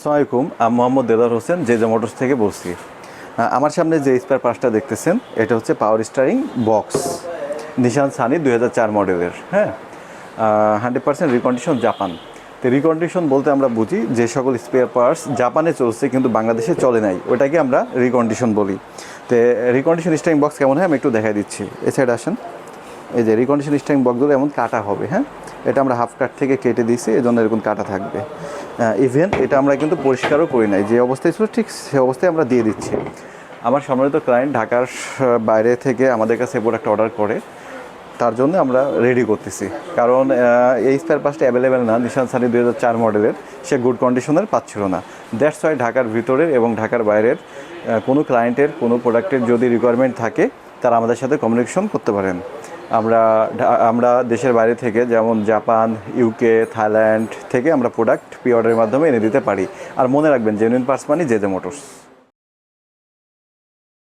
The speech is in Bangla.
আসসালামাইকুম আমি Mohammad Dedar Hossain J J Motors থেকে বলছি। আমার সামনে যে স্পেয়ার পার্টসটা দেখতেছেন, এটা হচ্ছে power steering box Nissan Sunny দুই হাজার চার মডেলের হ্যাঁ? হান্ড্রেড পার্সেন্ট রিকন্ডিশন জাপান তো রিকন্ডিশন বলতে আমরা বুঝি যে সকল স্পেয়ার পার্টস জাপানে চলছে, কিন্তু বাংলাদেশে চলে নাই। ওটাকে আমরা রিকন্ডিশন বলি। তো রিকন্ডিশন স্টারিং বক্স কেমন হয়, আমি একটু দেখাই দিচ্ছি। এ সাইড আসেন। এই যে রিকন্ডিশন স্টারিং বক্সগুলো এমন কাটা হবে হ্যাঁ? এটা আমরা হাফ কাট থেকে কেটে দিয়েছি এই জন্য এরকম কাটা থাকবে। ইভেন এটা আমরা কিন্তু পরিষ্কারও করি নাই, যে অবস্থায় ছিল ঠিক সে অবস্থায় আমরা দিয়ে দিচ্ছি। আমার সম্মানিত ক্লায়েন্ট ঢাকার বাইরে থেকে আমাদের কাছে প্রোডাক্ট অর্ডার করে, তার জন্য আমরা রেডি করতেছি। কারণ এই স্পেয়ার পাসটা অ্যাভেলেবেল না নিশান সানি দুই চার মডেলের সে গুড কন্ডিশনের পাচ্ছিল না। দ্যাটস ওয়াই ঢাকার ভিতরের এবং ঢাকার বাইরের কোনো ক্লায়েন্টের কোনো প্রোডাক্টের যদি রিকোয়ারমেন্ট থাকে, তারা আমাদের সাথে কমিউনিকেশন করতে পারেন। আমরা আমরা দেশের বাইরে থেকে যেমন জাপান ইউকে থাইল্যান্ড থেকে আমরা প্রোডাক্ট পি অর্ডারের মাধ্যমে এনে দিতে পারি। আর মনে রাখবেন জেনুইন পার্স মানে জে জে মোটরস